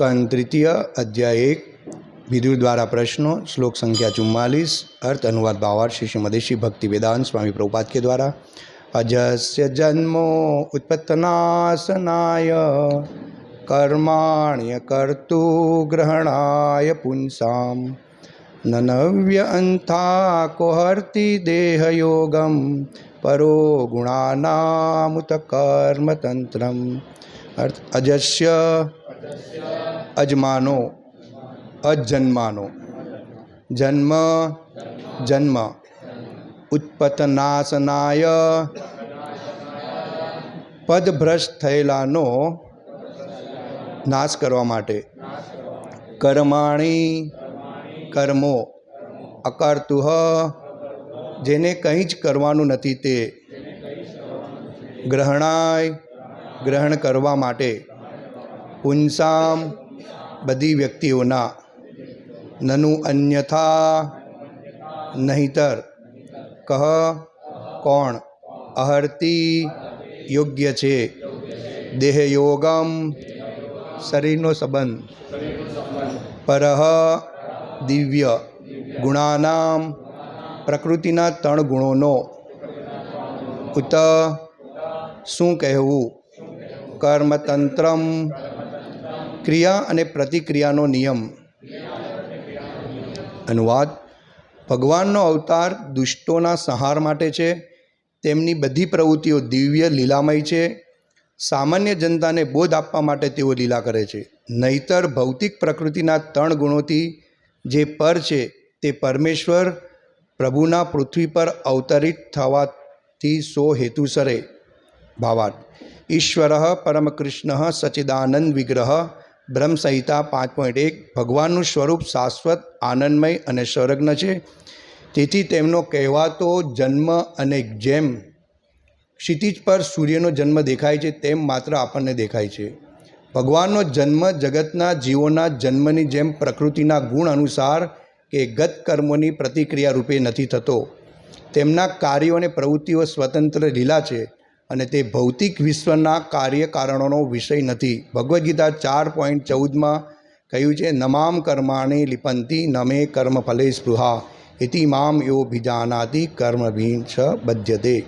કંદ તૃતીય અધ્યાય એક વિદુર દ્વારા પ્રશ્નો, શ્લોક સંખ્યા ચુમ્માલીસ, અર્થ અનુવાદ ભાવાર્થ શ્રી શ્રીમદેશી ભક્તિ વેદાંત, સ્વામી પ્રભુપાદકે દ્વારા. અજસ્ય જન્મો ઉત્પત્તનાશનાય, કર્માણ્ય કર્તુ ગ્રહણાય પુંસામ. નનવ્ય અંથા કોહર્તી દેહયોગમ, પરો ગુણાનામુત કર્મતંત્રમ. અર્થ, અજસ્ય અજમાનો, અજન્માનો. જન્મ જન્મ. ઉત્પતનાશનાય પદભ્રષ્ટ થયેલાનો નાશ કરવા માટે. કર્માણી કર્મો અકારતુહ, જેને કંઈ જ કરવાનું નથી તે ગ્રહણાય ગ્રહણ કરવા માટે પુંસામ બધી વ્યક્તિઓના નનુ અન્યથા નહીતર કહ કોણ અહર્તી યોગ્ય છે? દેહયોગમ શરીરનો સંબંધ. પરહ દિવ્ય ગુણાનામ પ્રકૃતિના ત્રણ ગુણોનો. ઉત શું કહેવું? કર્મતંત્રમ ક્રિયા અને પ્રતિક્રિયાનો નિયમ અનુવાદ ભગવાનનો અવતાર દુષ્ટોના સંહાર માટે છે તેમની બધી પ્રવૃત્તિઓ દિવ્ય લીલામય છે સામાન્ય જનતાને બોધ આપવા માટે તેઓ લીલા કરે છે નહીતર ભૌતિક પ્રકૃતિના ત્રણ ગુણોથી જે પર છે તે પરમેશ્વર પ્રભુના પૃથ્વી પર અવતરિત થવાથી સો હેતુસરે ભાવાર્થ ઈશ્વર પરમકૃષ્ણ સચ્ચિદાનંદ વિગ્રહ બ્રહ્મસંહિતા પાંચ પોઈન્ટ એક. ભગવાનનું સ્વરૂપ શાશ્વત, આનંદમય અને સર્વજ્ઞ છે. તેથી તેમનો કહેવાતો જન્મ અને જેમ ક્ષિતિજ પર સૂર્યનો જન્મ દેખાય છે, તેમ માત્ર આપણને દેખાય છે. ભગવાનનો જન્મ જગતના જીવોના જન્મની જેમ પ્રકૃતિના ગુણ અનુસાર કે ગત કર્મોની પ્રતિક્રિયા રૂપે નથી થતો. તેમના કાર્યો અને પ્રવૃત્તિઓ સ્વતંત્ર લીલા છે. અને તે ભૌતિક વિશ્વના કાર્યકારણોનો વિષય નથી. ભગવદ્ ગીતા ચાર પોઈન્ટ ચૌદમાં કહ્યું છે, નમામ કર્માણી લિપંતી નમે કર્મ ફલે સ્પૃહા ઇતિ મામ એવો બીજાનાથી કર્મભીન છ બધ્યતે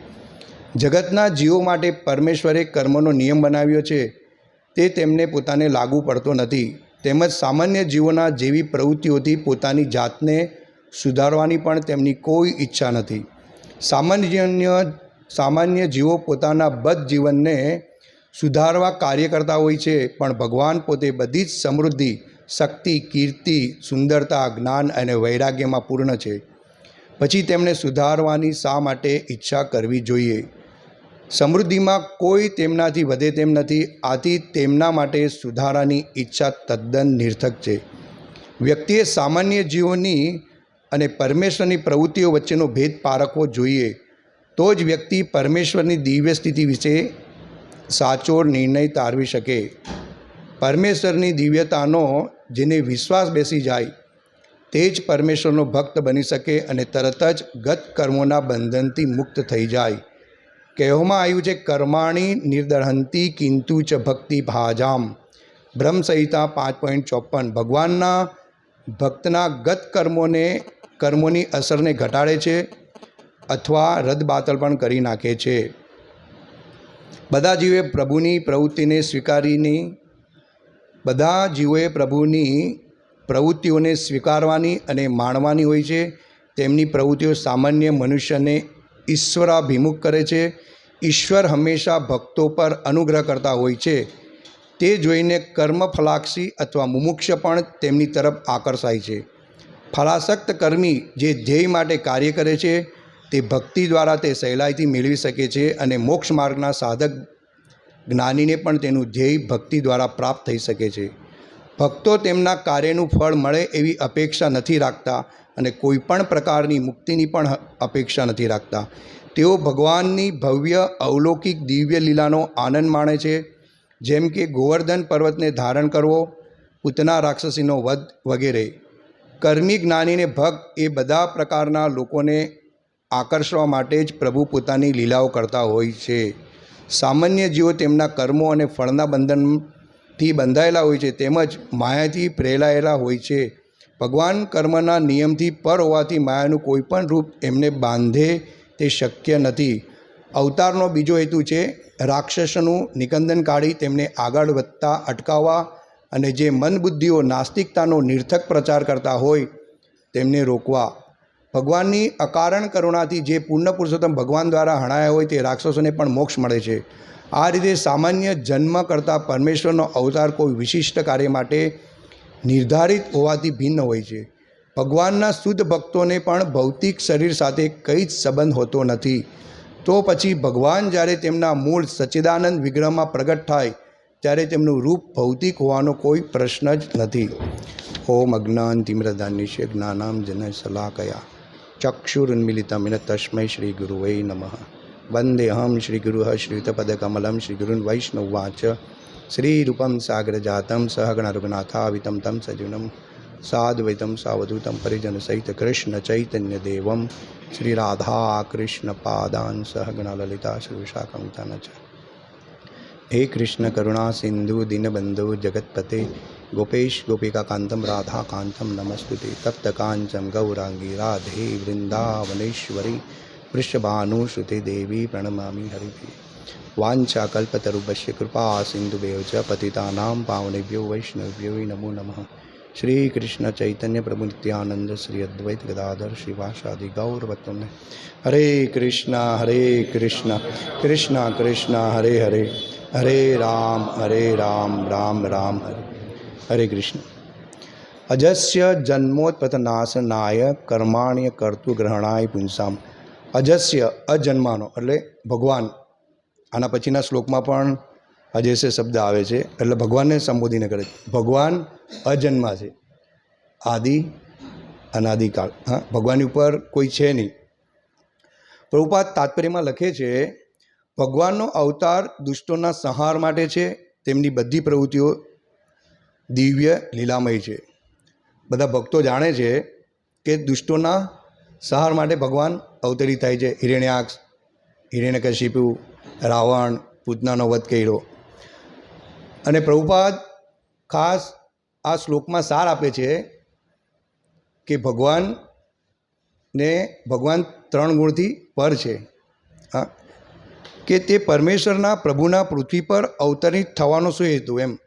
જગતના જીવો માટે પરમેશ્વરે કર્મનો નિયમ બનાવ્યો છે. તે તેમને પોતાને લાગુ પડતો નથી. તેમજ સામાન્ય જીવોના જેવી પ્રવૃત્તિઓથી પોતાની જાતને સુધારવાની પણ તેમની કોઈ ઈચ્છા નથી. સામાન્ય સામાન્ય જીવો પોતાના બદ્ધ જીવનને સુધારવા કાર્ય કરતા હોય છે, પણ ભગવાન પોતે બધી જ સમૃદ્ધિ, શક્તિ, કીર્તિ, સુંદરતા, જ્ઞાન અને વૈરાગ્યમાં પૂર્ણ છે. પછી તેમણે સુધારવાની શા માટે ઈચ્છા કરવી જોઈએ? સમૃદ્ધિમાં કોઈ તેમનાથી વધે તેમ નથી, આથી તેમના માટે સુધારાની ઈચ્છા તદ્દન નિર્થક છે. વ્યક્તિએ સામાન્ય જીવોની અને પરમેશ્વરની પ્રવૃત્તિઓ વચ્ચેનો ભેદ પારખવો જોઈએ. તો જ વ્યક્તિ પરમેશ્વરની દિવ્ય સ્થિતિ વિશે સાચો નિર્ણય તારવી શકે. પરમેશ્વરની દિવ્યતાનો જેને વિશ્વાસ બેસી જાય, તે જ પરમેશ્વરનો ભક્ત બની શકે અને તરત જ ગત કર્મોના બંધનથી મુક્ત થઈ જાય. કહેવામાં આવ્યું છે, કર્માણી નિર્દહંતી કિંતુ ચ ભક્તિ ભાજામ. બ્રહ્મસંહિતા પાંચ પોઈન્ટ ચોપન. ભગવાનના ભક્તના ગત કર્મોને કર્મોની અસરને ઘટાડે છે અથવા રદબાતલ પણ કરી નાખે છે. બધા જીવે પ્રભુની પ્રવૃત્તિને સ્વીકારીની, બધા જીવોએ પ્રભુની પ્રવૃત્તિઓને સ્વીકારવાની અને માણવાની હોય છે. તેમની પ્રવૃત્તિઓ સામાન્ય મનુષ્યને ઈશ્વરાભિમુખ કરે છે. ઈશ્વર હંમેશા ભક્તો પર અનુગ્રહ કરતા હોય છે. તે જોઈને કર્મફલાક્ષી અથવા મુમુક્ષ પણ તેમની તરફ આકર્ષાય છે. ફલાસક્ત કર્મી જે ધ્યેય માટે કાર્ય કરે છે તે ભક્તિ દ્વારા તે સહેલાઈથી મેળવી શકે છે અને મોક્ષ માર્ગના સાધક જ્ઞાનીને પણ તેનું ધ્યેય ભક્તિ દ્વારા પ્રાપ્ત થઈ શકે છે. ભક્તો તેમના કાર્યનું ફળ મળે એવી અપેક્ષા નથી રાખતા અને કોઈપણ પ્રકારની મુક્તિની પણ અપેક્ષા નથી રાખતા. તેઓ ભગવાનની ભવ્ય અવલૌકિક દિવ્ય લીલાનો આનંદ માણે છે. જેમ કે ગોવર્ધન પર્વતને ધારણ કરવો, પૂતના રાક્ષસીનો વધ વગેરે. કર્મી જ્ઞાનીને ભક્ત એ બધા પ્રકારના લોકોને આકર્ષવા માટે જ પ્રભુ પોતાની લીલાઓ કરતા હોય છે. સામાન્ય જીવો તેમના કર્મો અને ફળના બંધનથી બંધાયેલા હોય છે, તેમજ માયાથી પ્રેરાયેલા હોય છે. ભગવાન કર્મના નિયમથી પર હોવાથી માયાનું કોઈપણ રૂપ એમને બાંધે તે શક્ય નથી. અવતારનો બીજો હેતુ છે, રાક્ષસનું નિકંદન કાઢી તેમને આગળ વધતા અટકાવવા અને જે મનબુદ્ધિઓ નાસ્તિકતાનો નિર્થક પ્રચાર કરતા હોય તેમને રોકવા. ભગવાનની અકારણ કરુણાથી જે પૂર્ણ પુરુષોત્તમ ભગવાન દ્વારા હણાયા હોય તે રાક્ષસોને પણ મોક્ષ મળે છે. આ રીતે સામાન્ય જન્મ કરતાં પરમેશ્વરનો અવતાર કોઈ વિશિષ્ટ કાર્ય માટે નિર્ધારિત હોવાથી ભિન્ન હોય છે. ભગવાનના શુદ્ધ ભક્તોને પણ ભૌતિક શરીર સાથે કંઈ જ સંબંધ હોતો નથી. તો પછી ભગવાન જ્યારે તેમના મૂળ સચ્ચિદાનંદ વિગ્રહમાં પ્રગટ થાય, ત્યારે તેમનું રૂપ ભૌતિક હોવાનો કોઈ પ્રશ્ન જ નથી. ઓમ અજ્ઞાન તિમ્રદાનિશ્ય જ્ઞાનામ જન શલાકયા ચક્ષુરુન્મિલિતમિન તસ્મૈ શ્રી ગુરુવૈ નમઃ વંદેહમ શ્રી ગુરુઃ શ્રીયુતપદકમલમ શ્રી ગુરુન વૈષ્ણવવાચ શ્રીરૂપમ સાગરજાતમ સહગણ રઘુનાથાવિતમ તમ સજીવનમ સાદ્વૈતમ સાવધૂતમ પરિજન સહિત કૃષ્ણ ચૈતન્ય દેવમ શ્રી રાધા કૃષ્ણ પાદાન સહગણ લલિતા શ્રી હે કૃષ્ણ કરુણા સિંધુ દીનબંધુ જગતપતે ગોપેશ ગોપિકાકાંતમ રાધાકાંતમ નમસ્તુતે તપ્ત કાંચમ ગૌરાંગી રાધે વૃંદાવનેશ્વરી વૃષભાનુશ્રુતે દેવી પ્રણમામિ હરિભી વાંછા કલ્પતરુભ્ય કૃપા સિંધુભ્યો ચ પતિતાનાં પાવનેભ્યો વૈષ્ણવ્યો નમો નમઃ શ્રી કૃષ્ણ ચૈતન્ય પ્રભુ નિત્યાનંદ શ્રી અદ્વૈત ગદાધર શ્રીવાસાદિ ગૌર ભક્તોને હરે કૃષ્ણ હરે કૃષ્ણ કૃષ્ણ કૃષ્ણ હરે હરે હરે રામ હરે રામ રામ રામ હરે હરે કૃષ્ણ અજસ્ય જન્મોત્પતનાશનાય કર્માણ્ય કર્તુ ગ્રહણાય પુંસામ અજસ્ય અજન્માનો એટલે ભગવાન। આના પછીના શ્લોકમાં પણ અજસ્ય શબ્દ આવે છે, એટલે ભગવાનને સંબોધીને કરે છે. ભગવાન અજન્મા છે. આદિ અનાદિકાળ હા, ભગવાનની ઉપર કોઈ છે નહીં. પ્રભુપાદ તાત્પર્યમાં લખે છે, ભગવાનનો અવતાર દુષ્ટોના સંહાર માટે છે, તેમની બધી પ્રવૃત્તિઓ દિવ્ય લીલામય છે. બધા ભક્તો જાણે છે કે દુષ્ટોના સંહાર માટે ભગવાન અવતરિત થાય છે. હિરણ્યાક્ષ હિરણ્યકશિપુ રાવણ, પૂતનાનો વધ કર્યો. અને પ્રભુપાદ ખાસ આ શ્લોકમાં સાર આપે છે કે ભગવાન ને ભગવાન ત્રણ ગુણથી પર છે. હા. કે તે પરમેશ્વરના પ્રભુના પૃથ્વી પર અવતરિત થવાનો શું હેતુ એમ?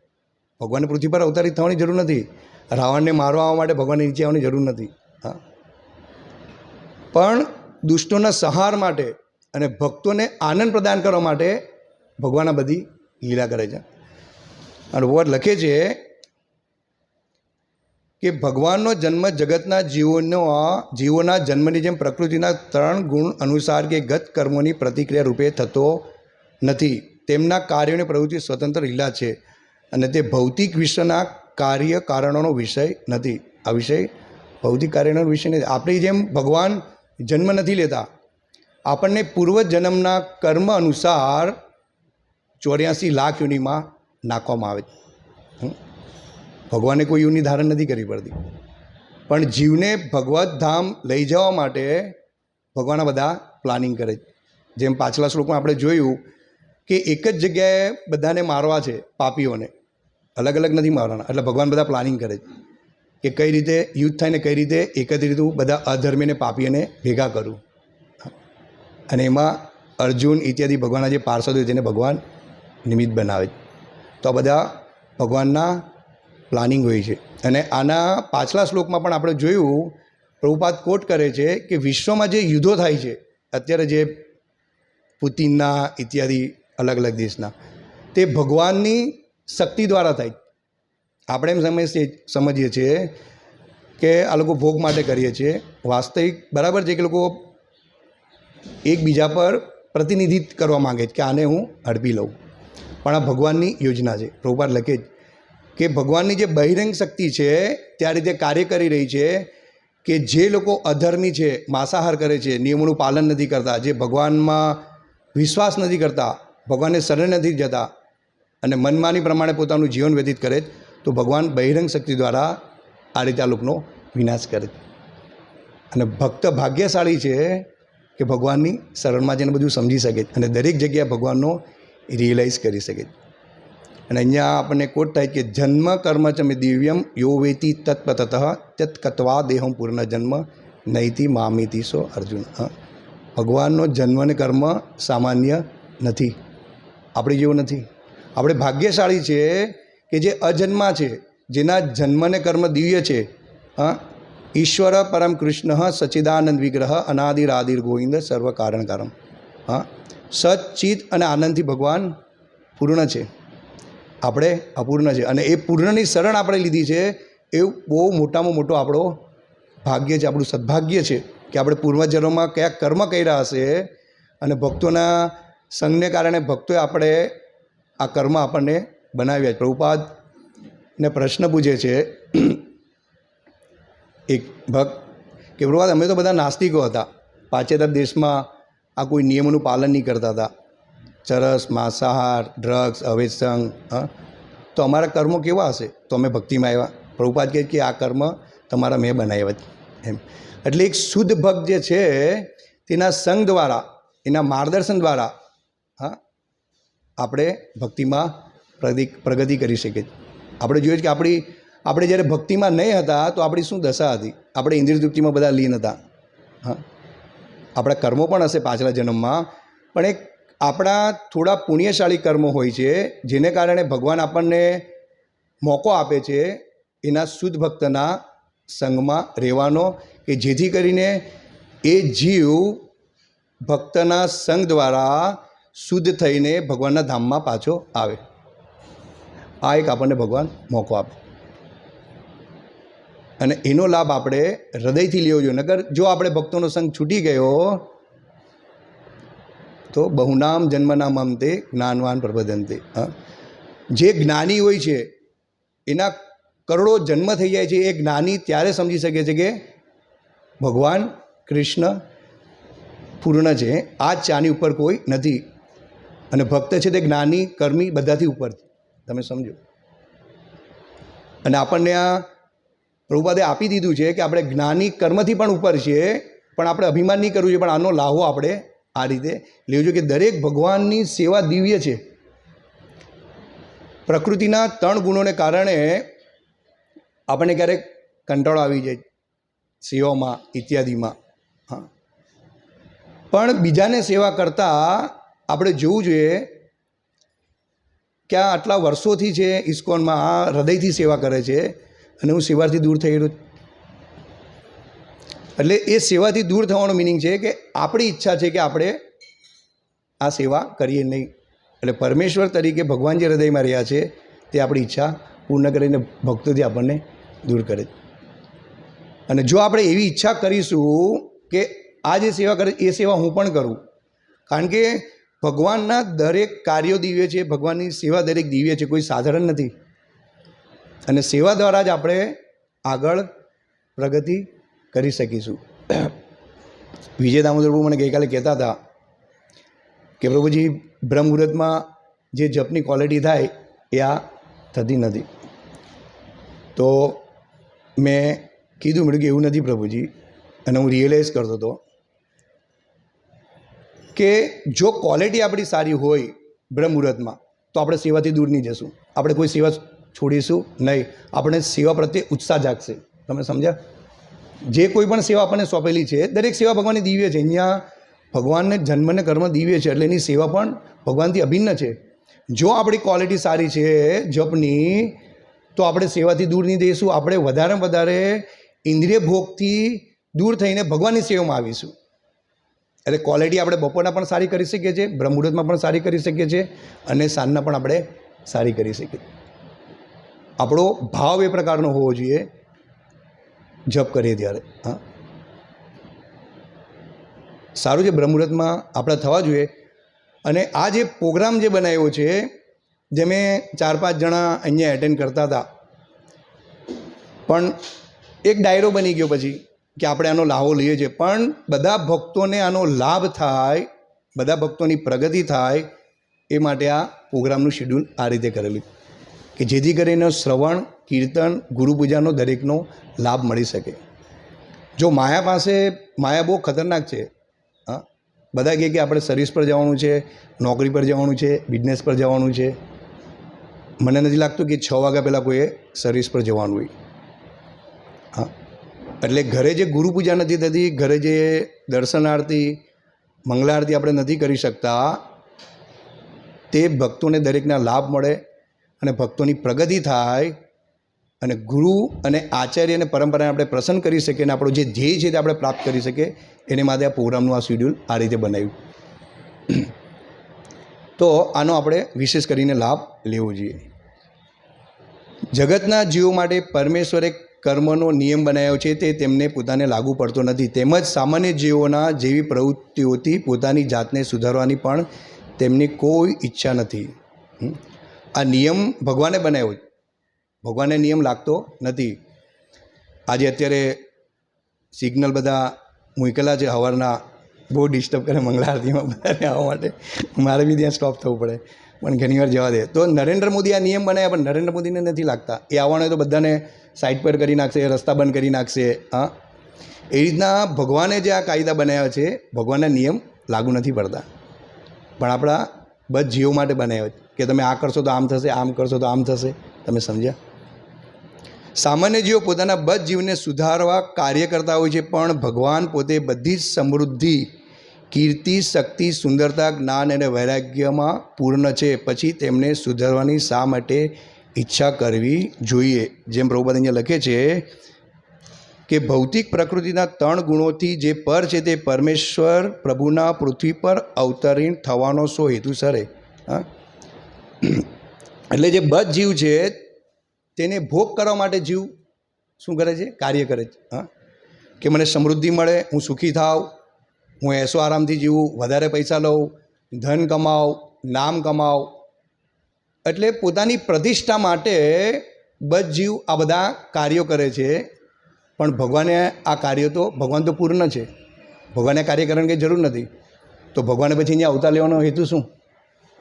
ભગવાનને પૃથ્વી પર અવતરિત થવાની જરૂર નથી. રાવણને મારવા આવવા માટે ભગવાનને નીચે આવવાની જરૂર નથી. હા. પણ દુષ્ટોના સંહાર માટે અને ભક્તોને આનંદ પ્રદાન કરવા માટે ભગવાન આ બધી લીલા કરે છે. અને વોર લખે છે કે ભગવાનનો જન્મ જગતના જીવોનો જીવોના જન્મની જેમ પ્રકૃતિના ત્રણ ગુણ અનુસાર કે ગત કર્મોની પ્રતિક્રિયા રૂપે થતો નથી. તેમના કાર્યોની પ્રવૃત્તિ સ્વતંત્ર લીલા છે. અને તે ભૌતિક વિશ્વના કાર્ય કારણોનો વિષય નથી. આ વિષય ભૌતિક કાર્યનો વિષય નથી. આપણી જેમ ભગવાન જન્મ નથી લેતા. આપણને પૂર્વજન્મના કર્મ અનુસાર ચોર્યાસી લાખ યુનિમાં નાખવામાં આવે છે. ભગવાને કોઈ યુનિ ધારણ નથી કરવી પડતી. પણ જીવને ભગવત ધામ લઈ જવા માટે ભગવાન બધા પ્લાનિંગ કરે જેમ પાછલા શ્લોકમાં આપણે જોયું કે એક જ જગ્યાએ બધાને મારવા છે પાપીઓને. અલગ અલગ નથી મારવાના. એટલે ભગવાન બધા પ્લાનિંગ કરે છે કે કઈ રીતે યુદ્ધ થાય ને કઈ રીતે એકત્રિત હું બધા અધર્મીને, પાપીઓને ભેગા કરું. અને એમાં અર્જુન ઇત્યાદિ ભગવાનના જે પાર્ષદ હોય તેને ભગવાન નિમિત્ત બનાવે છે. તો આ બધા ભગવાનના પ્લાનિંગ હોય છે. અને આના પાછલા શ્લોકમાં પણ આપણે જોયું, પ્રભુપાદ કોટ કરે છે કે વિશ્વમાં જે યુદ્ધો થાય છે, અત્યારે જે પુતિનના, ઇત્યાદિ અલગ અલગ દેશના, તે ભગવાનની શક્તિ દ્વારા થાય. આપણે એમ સમજીએ સમજીએ છીએ કે આ લોકો ભોગ માટે કરીએ છીએ. વાસ્તવિક, બરાબર છે કે લોકો એકબીજા પર પ્રતિનિધિત્વ કરવા માંગે છે કે આને હું હડપી લઉં. પણ આ ભગવાનની યોજના છે. પ્રભુપાદ લખે કે ભગવાનની જે બહિરંગ શક્તિ છે, તે આ રીતે કાર્ય કરી રહી છે કે જે લોકો અધર્મી છે, માંસાહાર કરે છે, નિયમોનું પાલન નથી કરતા, જે ભગવાનમાં વિશ્વાસ નથી કરતા, ભગવાનને શરણ નથી જતા અને મનમાની પ્રમાણે પોતાનું જીવન વ્યતીત કરે તો ભગવાન બહિરંગ શક્તિ દ્વારા આ રીતે આ લોકોનો વિનાશ કરે. અને ભક્ત ભાગ્યશાળી છે કે ભગવાનની શરણમાં જઈને બધું સમજી શકે અને દરેક જગ્યાએ ભગવાનનો રિયલાઇઝ કરી શકે. અને અહીંયા આપણને કોટ થાય કે જન્મ કર્મ ચ દિવ્યમ યો વેતી તત્પતત તત્કત્વા દેહમ પૂર્ણ જન્મ નૈતિ મામિતિ સો અર્જુન. ભગવાનનો જન્મ અને કર્મ સામાન્ય નથી. આપણી જેવું નથી. આપણે ભાગ્યશાળી છે કે જે અજન્મા છે, જેના જન્મ અને કર્મ દિવ્ય છે, હા? ઈશ્વર પરમ કૃષ્ણ સચ્ચિદાનંદ વિગ્રહ અનાદિરાદિર ગોવિંદ સર્વ કારણ કારમ હા સચિત અને આનંદથી ભગવાન પૂર્ણ છે. આપણે અપૂર્ણ છે અને એ પૂર્ણની શરણ આપણે લીધી છે, એ બહુ મોટામાં મોટો આપણો ભાગ્ય છે, આપણું સદભાગ્ય છે કે આપણે પૂર્વજન્મમાં કયા કર્મ કર્યા હશે અને ભક્તોના સંઘને કારણે ભક્તોએ આપણે આ કર્મ આપણને બનાવ્યા પ્રભુપાદ ને પ્રશ્ન પૂછે છે, એક ભક્ત કે, પ્રભુપાદ, અમે તો બધા નાસ્તિકો હતા. પાછેતર દેશમાં આ કોઈ નિયમોનું પાલન નહીં કરતા હતા. ચરસ, માંસાહાર ડ્રગ્સ અવેસંગ તો અમારા કર્મો કેવા હશે? તો અમે ભક્તિમાં આવ્યા. પ્રભુપાદ કહે કે, આ કર્મ તમારા મેં બનાવ્યા એમ. એટલે એક શુદ્ધ ભક્ત જે છે, તેના સંઘ દ્વારા, એના માર્ગદર્શન દ્વારા આપણે ભક્તિમાં પ્રગતિ પ્રગતિ કરી શકીએ. આપણે જોઈએ છે કે આપણી, આપણે જ્યારે ભક્તિમાં નહીં હતા તો આપણી શું દશા હતી? આપણે ઇન્દ્રિય તૃપ્તિમાં બધા લીન હતા. હા. આપણા કર્મો પણ હશે પાછલા જન્મમાં, પણ એક આપણા થોડા પુણ્યશાળી કર્મો હોય છે, જેને કારણે ભગવાન આપણને મોકો આપે છે એના શુદ્ધ ભક્તના સંગમાં રહેવાનો, કે જેથી કરીને એ જીવ ભક્તના સંગ દ્વારા શુદ્ધ થઈને ભગવાનના ધામમાં પાછો આવે. આ એક આપણને ભગવાન મોકો આપે. અને એનો લાભ આપણે હૃદયથી લેવો જોઈએ. નગર જો આપણે ભક્તોનો સંગ છૂટી ગયો, તો બહુનામ જન્મનામ અંતે જ્ઞાનવાન પ્રબોધનતે જે જ્ઞાની હોય છે, એના કરોડો જન્મ થઈ જાય છે, એ જ્ઞાની ત્યારે સમજી શકે છે કે ભગવાન કૃષ્ણ પૂર્ણ છે. આ ચાની ઉપર કોઈ નથી. અને ભક્ત છે તે જ્ઞાની, કર્મી બધાથી ઉપર તમે સમજો. અને આપણને આ પ્રભુપાદે આપી દીધું છે કે આપણે જ્ઞાની, કર્મથી પણ ઉપર છીએ, પણ આપણે અભિમાન નહીં કરવું જોઈએ, પણ આનો લાહો આપણે આ રીતે લેવો જોઈએ કે દરેક ભગવાનની સેવા દિવ્ય છે. પ્રકૃતિના ત્રણ ગુણોને કારણે આપણને ક્યારેક કંટાળો આવી જાય સેવામાં, ઇત્યાદિમાં. હા. પણ બીજાને સેવા કરતાં આપણે જોવું જોઈએ કે આ આટલા વર્ષોથી છે ઇસ્કોનમાં આ હૃદયથી સેવા કરે છે અને હું સેવાથી દૂર થઈ ગયો. એટલે એ સેવાથી દૂર થવાનો મિનિંગ છે કે આપણી ઈચ્છા છે કે આપણે આ સેવા કરીએ નહીં. એટલે પરમેશ્વર તરીકે ભગવાન જે હૃદયમાં રહ્યા છે, તે આપણી ઈચ્છા પૂર્ણ કરીને ભક્તોથી આપણને દૂર કરે અને જો આપણે એવી ઈચ્છા કરીશું કે આ જે સેવા કરે, એ સેવા હું પણ કરું. કારણ કે ભગવાનના દરેક કાર્યો દિવ્ય છે, ભગવાનની સેવા દરેક દિવ્ય છે, કોઈ સાધારણ નથી. અને સેવા દ્વારા જ આપણે આગળ પ્રગતિ કરી શકીશું. વિજય દામોદર પ્રભુ મને ગઈકાલે કહેતા હતા કે પ્રભુજી બ્રહ્મ મુહૂર્તમાં જે જપની ક્વોલિટી થાય એ આ થતી નથી. તો મેં કીધું મળ્યું કે એવું નથી પ્રભુજી. અને હું રિયલાઇઝ કરતો હતો કે જો ક્વોલિટી આપણી સારી હોય બ્રહ્મ મુહૂર્તમાં તો આપણે સેવાથી દૂર નહીં જશું. આપણે કોઈ સેવા છોડીશું નહીં. આપણે સેવા પ્રત્યે ઉત્સાહ જાગશે. તમે સમજ્યા? જે કોઈ પણ સેવા આપણને સોંપેલી છે, દરેક સેવા ભગવાનની દિવ્ય છે. અહીંયા ભગવાનને જન્મને કર્મ દિવ્ય છે, એટલે એની સેવા પણ ભગવાનથી અભિન્ન છે. જો આપણી ક્વોલિટી સારી છે જપની, તો આપણે સેવાથી દૂર નહીં જઈશું. આપણે વધારે વધારે ઇન્દ્રિય ભોગથી દૂર થઈને ભગવાનની સેવામાં આવીશું. એટલે ક્વોલિટી આપણે બપોરના પણ સારી કરી શકીએ છીએ, બ્રહ્મુહૂર્તમાં પણ સારી કરી શકીએ છીએ અને સાંજના પણ આપણે સારી કરી શકીએ. આપણો ભાવ એ પ્રકારનો હોવો જોઈએ, જપ કરીએ ત્યારે, હા. સારું છે બ્રહ્મુહૂર્તમાં આપણે થવા જોઈએ અને આ જે પ્રોગ્રામ જે બનાવ્યો છે, જે મેં ચાર પાંચ જણા અહીંયા એટેન્ડ કરતા હતા, પણ એક ડાયરો બની ગયો પછી કે આપણે આનો લાહો લઈએ છીએ. પણ બધા ભક્તોને આનો લાભ થાય, બધા ભક્તોની પ્રગતિ થાય, એ માટે આ પ્રોગ્રામનું શેડ્યુલ આ રીતે કરેલું કે જેથી કરીને શ્રવણ, કીર્તન ગુરુ પૂજાનો દરેકનો લાભ મળી શકે. જો માયા પાસે, માયા બહુ ખતરનાક છે. હા? બધા કહે કે આપણે સર્વિસ પર જવાનું છે, નોકરી પર જવાનું છે બિઝનેસ પર જવાનું છે. મને નથી લાગતું કે છ વાગ્યા પહેલાં કોઈએ સર્વિસ પર જવાનું હોય. હા? એટલે ઘરે જે ગુરુ પૂજા નથી થતી, ઘરે જે દર્શનાર્થી મંગલારતી આપણે નથી કરી શકતા, તે ભક્તોને દરેકના લાભ મળે અને ભક્તોની પ્રગતિ થાય અને ગુરુ અને આચાર્ય અને પરંપરાને આપણે પ્રસન્ન કરી શકીએ અને આપણો જે ધ્યેય છે તે આપણે પ્રાપ્ત કરી શકીએ, એને માટે આ પ્રોગ્રામનું આ શેડ્યુલ આ રીતે બનાવ્યું. તો આનો આપણે વિશેષ કરીને લાભ લેવો જોઈએ. જગતના જીવો માટે પરમેશ્વરે કર્મનો નિયમ બનાવ્યો છે તે તેમને પોતાને લાગુ પડતો નથી. તેમજ સામાન્ય જીવોના જેવી પ્રવૃત્તિઓથી પોતાની જાતને સુધારવાની પણ તેમની કોઈ ઈચ્છા નથી. આ નિયમ ભગવાને બનાવ્યો ભગવાને નિયમ લાગતો નથી. આજે અત્યારે સિગ્નલ બધા મૂકેલા છે સવારના બહુ ડિસ્ટર્બ કરે મંગળા આરતીમાં બધાને આવવા માટે. મારે બી ત્યાં સ્ટોપ થવું પડે. પણ ઘણીવાર જવા દે. તો નરેન્દ્ર મોદી આ નિયમ બનાવ્યા, પણ નરેન્દ્ર મોદીને નથી લાગતા. એ આવવાનું તો બધાને સાઈડ પર કરી નાખશે, રસ્તા બંધ કરી નાખશે, હા. એ રીતના ભગવાને જે આ કાયદા બનાવ્યા છે, ભગવાનના નિયમ લાગુ નથી પડતા. પણ આપણા બધ જીવો માટે બનાવ્યા છે કે તમે આ કરશો તો આમ થશે, આમ કરશો તો આમ થશે, તમે સમજ્યા? સામાન્ય જીવો પોતાના બધ જીવને સુધારવા કાર્ય કરતા હોય છે, પણ ભગવાન પોતે બધી જ સમૃદ્ધિ, કીર્તિ, શક્તિ, સુંદરતા, જ્ઞાન અને વૈરાગ્યમાં પૂર્ણ છે. પછી તેમને સુધારવાની શા માટે ઈચ્છા કરવી જોઈએ. જેમ પ્રભુપાદ અહીંયા લખે છે કે ભૌતિક પ્રકૃતિના ત્રણ ગુણોથી જે પર છે તે પરમેશ્વર, પ્રભુના પૃથ્વી પર અવતરીણ થવાનો શો હેતુ સરે. હા? એટલે જે બધ જીવ છે તેને ભોગ કરવા માટે જીવ શું કરે છે? કાર્ય કરે છે. હા? કે મને સમૃદ્ધિ મળે, હું સુખી થાવ હું એસો આરામથી જીવું, વધારે પૈસા લઉં, ધન કમાવ નામ કમાવ એટલે પોતાની પ્રતિષ્ઠા માટે બધ જીવ આ બધા કાર્યો કરે છે. પણ ભગવાને આ કાર્યો તો, ભગવાન તો પૂર્ણ છે. ભગવાને કાર્ય કરવાની કંઈ જરૂર નથી. તો ભગવાને પછી અહીંયા અવતાર લેવાનો હેતુ શું?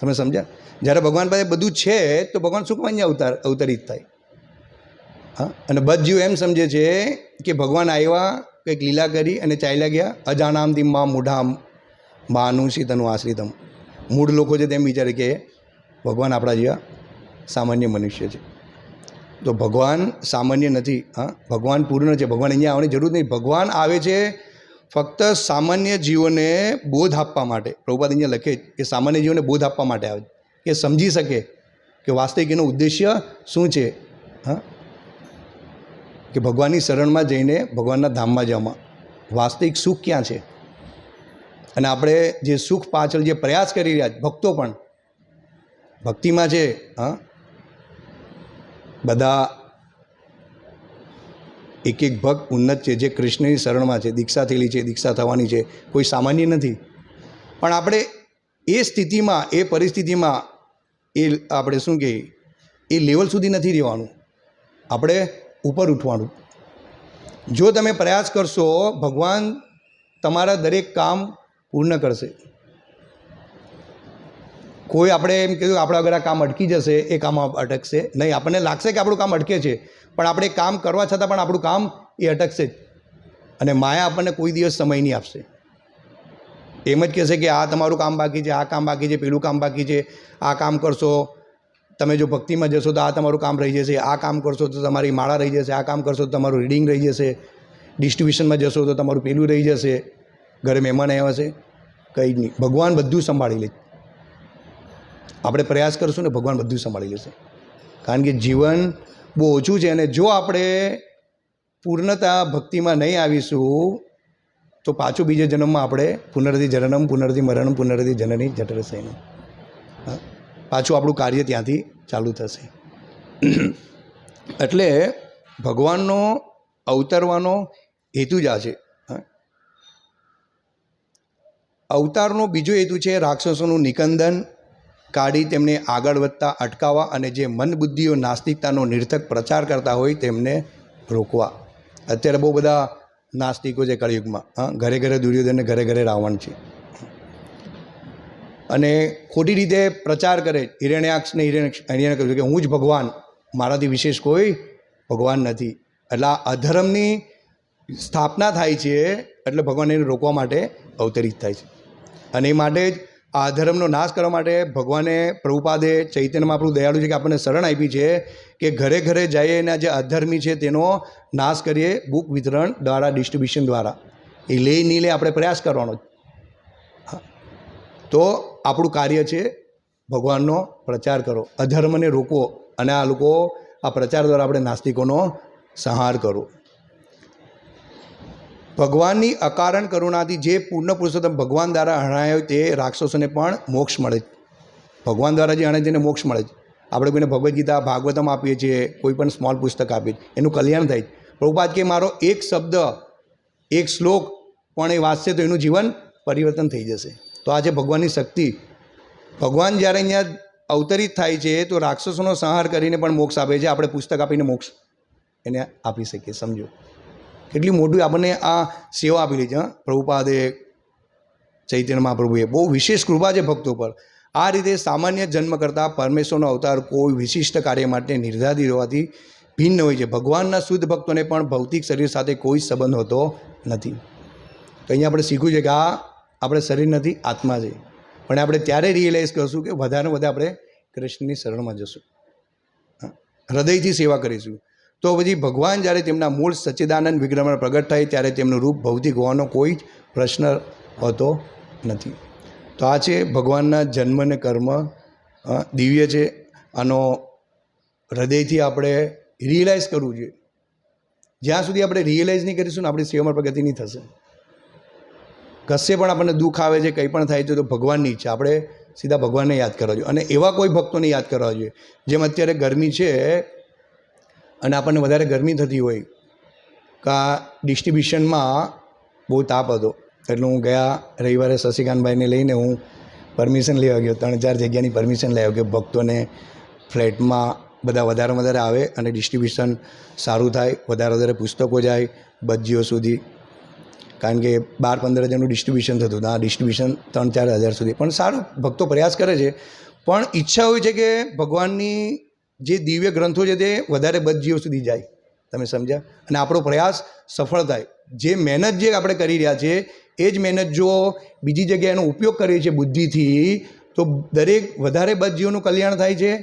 તમે સમજ્યા? જ્યારે ભગવાન પાસે બધું છે, તો ભગવાન શું અહીંયા અવતાર, અવતરિત થાય. હા? અને બધ જીવ એમ સમજે છે કે ભગવાન આવ્યા, કંઈક લીલા કરી અને ચાલ્યા ગયા. અજાણામથી માં મૂઢામ માનું સીતનું આશ્રિતમ. મૂળ લોકો છે તેમ વિચારે કે ભગવાન આપણા જેવા સામાન્ય મનુષ્ય છે. તો ભગવાન સામાન્ય નથી, હા? ભગવાન પૂર્ણ છે. ભગવાન અહીંયા આવવાની જરૂર નહીં. ભગવાન આવે છે ફક્ત સામાન્ય જીવોને બોધ આપવા માટે. પ્રભુપાદ અહીંયા લખે કે સામાન્ય જીવોને બોધ આપવા માટે આવે કે સમજી શકે કે વાસ્તવિક એનો ઉદ્દેશ્ય શું છે, હા? કે ભગવાનની શરણમાં જઈને ભગવાનના ધામમાં જવામાં. વાસ્તવિક સુખ ક્યાં છે? અને આપણે જે સુખ પાછળ જે પ્રયાસ કરી રહ્યા ભક્તો પણ ભક્તિમાં છે હા? બધા એક એક ભક્ત ઉન્નત છે, જે કૃષ્ણની શરણમાં છે, દીક્ષા થયેલી છે, દીક્ષા થવાની છે, કોઈ સામાન્ય નથી. પણ આપણે એ સ્થિતિમાં, એ પરિસ્થિતિમાં, એ આપણે શું કહીએ, એ લેવલ સુધી નથી રહેવાનું. આપણે ઉપર ઉઠવાનું. જો તમે પ્રયાસ કરશો, ભગવાન તમારા દરેક કામ પૂર્ણ કરશે. કોઈ આપણે એમ કીધું આપણા આગળ આ કામ અટકી જશે, એ કામ અટકશે. નહીં, આપણને લાગશે કે આપણું કામ અટકે છે, પણ આપણે કામ કરવા છતાં પણ આપણું કામ એ અટકશે જ. અને માયા આપણને કોઈ દિવસ સમય નહીં આપશે. એમ જ કહેશે કે આ તમારું કામ બાકી છે, આ કામ બાકી છે, પેલું કામ બાકી છે, આ કામ કરશો, તમે જો ભક્તિમાં જશો તો આ તમારું કામ રહી જશે, આ કામ કરશો તો તમારી માળા રહી જશે, આ કામ કરશો તો તમારું રીડિંગ રહી જશે, ડિસ્ટ્રીબ્યુશનમાં જશો તો તમારું પેલું રહી જશે, ઘરે મહેમાન આવ્યા છે કંઈ જ નહીં. ભગવાન બધું સંભાળી લે. આપણે પ્રયાસ કરશું ને ભગવાન બધું સંભાળી લેશે. કારણ કે જીવન બહુ ઓછું છે અને જો આપણે પૂર્ણતા ભક્તિમાં નહીં આવીશું, તો પાછું બીજા જન્મમાં આપણે પુનરથી જનનમ પુનરથી મરણમ પુનરથી જનની જઠરસૈનમ હા? પાછું આપણું કાર્ય ત્યાંથી ચાલુ થશે. એટલે ભગવાનનો અવતરવાનો હેતુ જ આ છે. અવતારનો બીજો હેતુ છે રાક્ષસોનું નિકંદન. કાઢી તેમને આગળ વધતા અટકાવવા અને જે મન બુદ્ધિઓ નાસ્તિકતાનો નિર્થક પ્રચાર કરતા હોય તેમને રોકવા. અત્યારે બહુ બધા નાસ્તિકો છે કળિયુગમાં. હા, ઘરે ઘરે દુર્યોધન ઘરે ઘરે રાવણ છે. અને ખોટી રીતે પ્રચાર કરે. હિરણ્યાક્ષને હિરણ્ય હિરણ્ય કહ્યું કે હું જ ભગવાન, મારાથી વિશેષ કોઈ ભગવાન નથી. એટલે આ અધર્મની સ્થાપના થાય છે એટલે ભગવાન એને રોકવા માટે અવતરિત થાય છે. અને એ માટે જ આ અધર્મનો નાશ કરવા માટે ભગવાને પ્રભુપાદે ચૈતન્ય મહાપ્રભુ દયાળુ છે કે આપણને શરણ આપી છે કે ઘરે ઘરે જઈએ અને જે અધર્મી છે તેનો નાશ કરીએ બુક વિતરણ દ્વારા ડિસ્ટ્રીબ્યુશન દ્વારા. એ લે નહીં લે આપણે પ્રયાસ કરવાનો. તો આપણું કાર્ય છે ભગવાનનો પ્રચાર કરો. અધર્મને રોકો અને આ લોકો આ પ્રચાર દ્વારા આપણે નાસ્તિકોનો સંહાર કરો. ભગવાનની અકારણ કરુણાથી જે પૂર્ણ પુરુષોત્તમ ભગવાન દ્વારા હણાયો તે રાક્ષસોને પણ મોક્ષ મળે ભગવાન દ્વારા જે હણે એને મોક્ષ મળે છે. આપણે કોઈને ભગવદ્ ગીતા, ભાગવતમ આપીએ છીએ, કોઈ પણ સ્મોલ પુસ્તક આપીએ એનું કલ્યાણ થાય છે. પ્રભુપાદ કે મારો એક શબ્દ, એક શ્લોક પણ એ વાંચશે તો એનું જીવન પરિવર્તન થઈ જશે. તો આ છે ભગવાનની શક્તિ, ભગવાન જ્યારે અહીંયા અવતરિત થાય છે તો રાક્ષસોનો સંહાર કરીને પણ મોક્ષ આપે છે. આપણે પુસ્તક આપીને મોક્ષ એને આપી શકીએ, સમજો. કેટલી મોટી આપણને આ સેવા આપેલી છે? પ્રભુપાદે, ચૈતન્ય મહાપ્રભુએ. બહુ વિશેષ કૃપા છે ભક્તો પર. આ રીતે સામાન્ય જન્મ કરતાં પરમેશ્વરનો અવતાર કોઈ વિશિષ્ટ કાર્ય માટે નિર્ધારિત હોવાથી ભિન્ન હોય છે. ભગવાનના શુદ્ધ ભક્તોને પણ ભૌતિક શરીર સાથે કોઈ સંબંધ હોતો નથી. તો અહીંયા આપણે શીખ્યું છે કે આ આપણે શરીર નથી, આત્મા છે. પણ આપણે ત્યારે રિયલાઇઝ કરશું કે વધારે વધારે આપણે કૃષ્ણની શરણમાં જશું. હૃદયથી સેવા કરીશું. તો પછી ભગવાન જ્યારે તેમના મૂળ સચ્ચિદાનંદ વિગ્રહમાં પ્રગટ થાય ત્યારે તેમનું રૂપ ભૌતિક હોવાનો કોઈ જ પ્રશ્ન હોતો નથી. તો આ છે ભગવાનના જન્મ અને કર્મ દિવ્ય છે. આનો હૃદયથી આપણે રિયલાઇઝ કરવું જોઈએ. જ્યાં સુધી આપણે રિયલાઇઝ નહીં કરીશું ને આપણી સેવામાં પ્રગતિ નહીં થશે. કશે પણ આપણને દુઃખ આવે છે, કંઈ પણ થાય છે, તો ભગવાનની ઈચ્છા. આપણે સીધા ભગવાનને યાદ કરવા જોઈએ. અને એવા કોઈ ભક્તોને યાદ કરવા જોઈએ. જેમ અત્યારે ગરમી છે અને આપણને વધારે ગરમી થતી હોય કા ડિસ્ટ્રિબ્યુશનમાં બહુ તાપ હતો. એટલે હું ગયા રવિવારે શશિકાંતભાઈને લઈને હું પરમિશન લેવા ગયો. ત્રણ ચાર જગ્યાની પરમિશન આવ્યો કે ભક્તોને ફ્લેટમાં બધા વધારે વધારે આવે અને ડિસ્ટ્રિબ્યુશન સારું થાય, વધારે વધારે પુસ્તકો જાય બજીઓ સુધી. કારણ કે બાર પંદર હજારનું ડિસ્ટ્રિબ્યુશન થતું હતું. આ ડિસ્ટ્રિબ્યુશન ત્રણ ચાર હજાર સુધી. પણ સારું ભક્તો પ્રયાસ કરે છે. પણ ઈચ્છા હોય છે કે ભગવાનની જે દિવ્ય ગ્રંથો છે તે વધારે બદજીઓ સુધી જાય. તમે સમજ્યા? અને આપણો પ્રયાસ સફળ થાય. જે મહેનત જે આપણે કરી રહ્યા છીએ, એ જ મહેનત જો બીજી જગ્યાએ એનો ઉપયોગ કરીએ છીએ બુદ્ધિથી, તો દરેક વધારે બદજીઓનું કલ્યાણ થાય છે,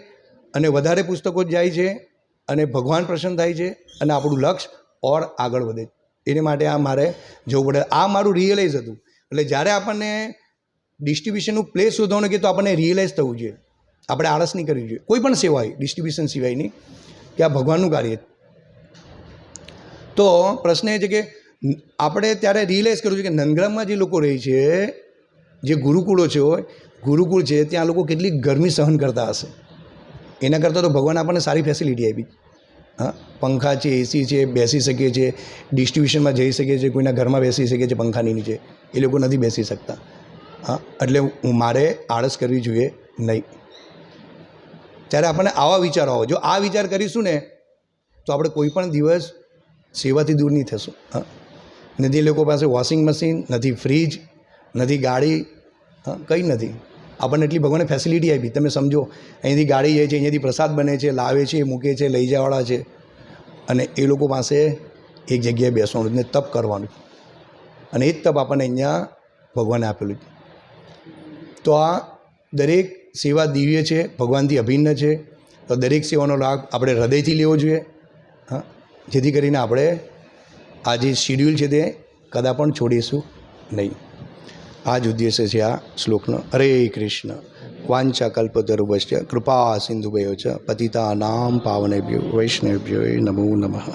અને વધારે પુસ્તકો જાય છે, અને ભગવાન પ્રસન્ન થાય છે, અને આપણું લક્ષ્ય ઓર આગળ વધે. એને માટે આ મારે જવું પડે. આ મારું રિયલાઇઝ હતું. એટલે જ્યારે આપણને ડિસ્ટ્રીબ્યુશનનું પ્લેસ શોધવાનું કે તો આપણને રિયલાઇઝ થવું જોઈએ. આપણે આળસ નહીં કરવી જોઈએ. કોઈ પણ સેવા હોય ડિસ્ટ્રીબ્યુશન સિવાયની કે આ ભગવાનનું કાર્ય તો પ્રશ્ન એ છે કે આપણે ત્યારે રિયલાઇઝ કરવું છે કે નંદગ્રામમાં જે લોકો રહે છે, જે ગુરુકુળો છે ગુરુકુળ છે, ત્યાં લોકો કેટલી ગરમી સહન કરતા હશે. એના કરતાં તો ભગવાન આપણને સારી ફેસિલિટી આપી હા? પંખા છે એસી છે, બેસી શકીએ છીએ ડિસ્ટ્રીબ્યુશનમાં જઈ શકીએ છીએ કોઈના ઘરમાં બેસી શકીએ છીએ પંખાની નીચે. એ લોકો નથી બેસી શકતા. હા? એટલે મારે આળસ કરવી જોઈએ નહીં. ત્યારે આપણને આવા વિચારો આવો. જો આ વિચાર કરીશું ને, તો આપણે કોઈ પણ દિવસ સેવાથી દૂર નહીં થશું. હા. નથી લોકો પાસે વોશિંગ મશીન નથી ફ્રીજ નથી ગાડી. હા, કંઈ નથી. આપણને એટલી ભગવાને ફેસિલિટી આપી. તમે સમજો, અહીંથી ગાડી જાય છે, અહીંયાથી પ્રસાદ બને છે, લાવે છે, મૂકે છે, લઈ જવાવાળા છે. અને એ લોકો પાસે એક જગ્યાએ બેસવાનું ને તપ કરવાનું. અને એ જ તપ આપણને અહીંયા ભગવાને આપેલું છે. તો આ દરેક સેવા દિવ્ય છે, ભગવાનથી અભિન્ન છે, તો દરેક સેવાનો લાભ આપણે હૃદયથી લેવો જોઈએ, હા. જેથી કરીને આપણે આ જે શિડ્યુલ છે તે કદા પણ છોડીશું નહીં. આ જ ઉદ્દેશ્ય છે આ શ્લોકનો. હરે કૃષ્ણ. વાંચા કલ્પતરુભશ્ચ કૃપા સિંધુભયો છે પતિતા નામ પાવનેભ્યો. વૈષ્ણવભ્યો નમો નમઃ.